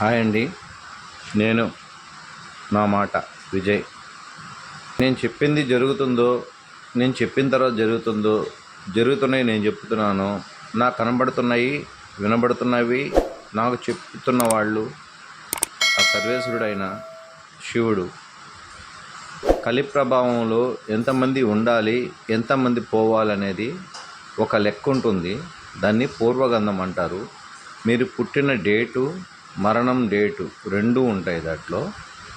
Hi అండి. నేను నా మాట విజయ్. నేను చెప్పింది జరుగుతుందో నేను చెప్పిన తర్వాత జరుగుతుందో జరుగుతున్నాయి నేను చెప్తున్నాను. నాకు కనబడుతున్నాయి వినబడుతున్నవి నాకు చెప్తున్న వాళ్ళు ఆ సర్వేశ్వరుడైన శివుడు. కలి ప్రభావంలో ఎంతమంది ఉండాలి ఎంతమంది పోవాలనేది ఒక లెక్క ఉంటుంది. దాన్ని పూర్వగంధం అంటారు. మీరు పుట్టిన డేటు మరణం డేటు రెండు ఉంటాయి దాంట్లో.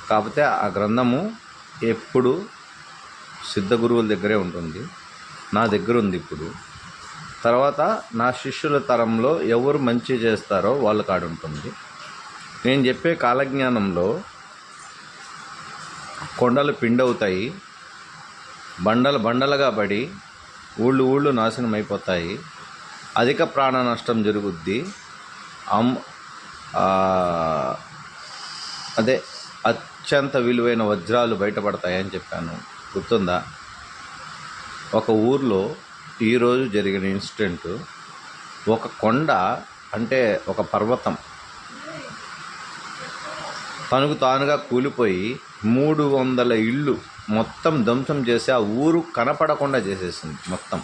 కాకపోతే ఆ గ్రంథము ఎప్పుడు సిద్ధ గురువుల దగ్గరే ఉంటుంది. నా దగ్గర ఉంది ఇప్పుడు. తర్వాత నా శిష్యుల తరంలో ఎవరు మంచి చేస్తారో వాళ్ళ కాడుంటుంది నేను చెప్పే కాలజ్ఞానంలో కొండలు పిండవుతాయి. బండలు బండలుగా పడి ఊళ్ళు ఊళ్ళు నాశనం అయిపోతాయి అధిక ప్రాణ నష్టం జరుగుద్ది. అమ్ అదే అత్యంత విలువైన వజ్రాలు బయటపడతాయని చెప్పాను. గుర్తుందా? ఒక ఊర్లో ఈరోజు జరిగిన ఇన్సిడెంట్. ఒక కొండ అంటే ఒక పర్వతం. తనకు తానుగా కూలిపోయి మూడు వందల ఇళ్ళు మొత్తం ధ్వంసం చేసి ఆ ఊరు కనపడకుండా చేసేసింది మొత్తం.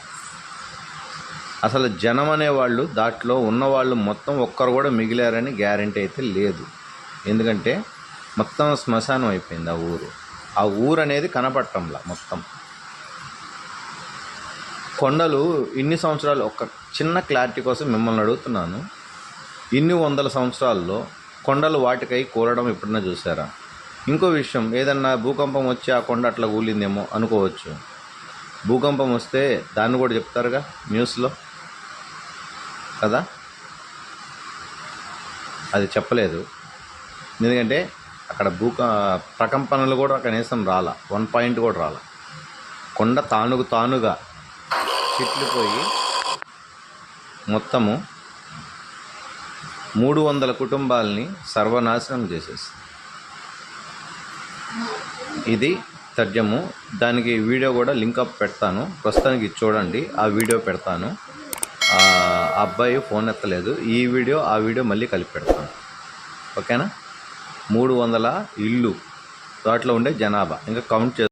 అసలు జనం అనేవాళ్ళు దాంట్లో ఉన్నవాళ్ళు మొత్తం ఒక్కరు కూడా మిగిలారని గ్యారంటీ అయితే లేదు. ఎందుకంటే మొత్తం శ్మశానం అయిపోయింది ఆ ఊరు. ఆ ఊరు అనేది కనపడటంలా మొత్తం. కొండలు ఇన్ని సంవత్సరాలు ఒక చిన్న క్లారిటీ కోసం మిమ్మల్ని అడుగుతున్నాను. ఇన్ని వందల సంవత్సరాల్లో కొండలు వాటికై కూలడం ఎప్పుడన్నా చూసారా? ఇంకో విషయం ఏదన్నా భూకంపం వచ్చి ఆ కొండ అట్లా కూలిందేమో అనుకోవచ్చు. భూకంపం వస్తే దాన్ని కూడా చెప్తారుగా న్యూస్లో? కదా? అది చెప్పలేదు. ఎందుకంటే అక్కడ భూక ప్రకంపనలు కూడా కనీసం రాల. వన్ పాయింట్ కూడా రాల. కొండ తానుగు తానుగా చిట్లిపోయి మొత్తము మూడు వందల కుటుంబాలని సర్వనాశనం చేసేసి ఇది తర్జము దానికి వీడియో కూడా లింక్ అప్ పెడతాను. ప్రస్తుతానికి చూడండి. ఆ వీడియో పెడతాను. ఆ అబ్బాయి ఫోన్ ఎత్తలేదు. ఈ వీడియో ఆ వీడియో మళ్ళీ కలిపి పెడతాను. ఓకేనా? మూడు వందల ఇల్లు. దాంట్లో ఉండే జనాభా. ఇంకా కౌంట్ చే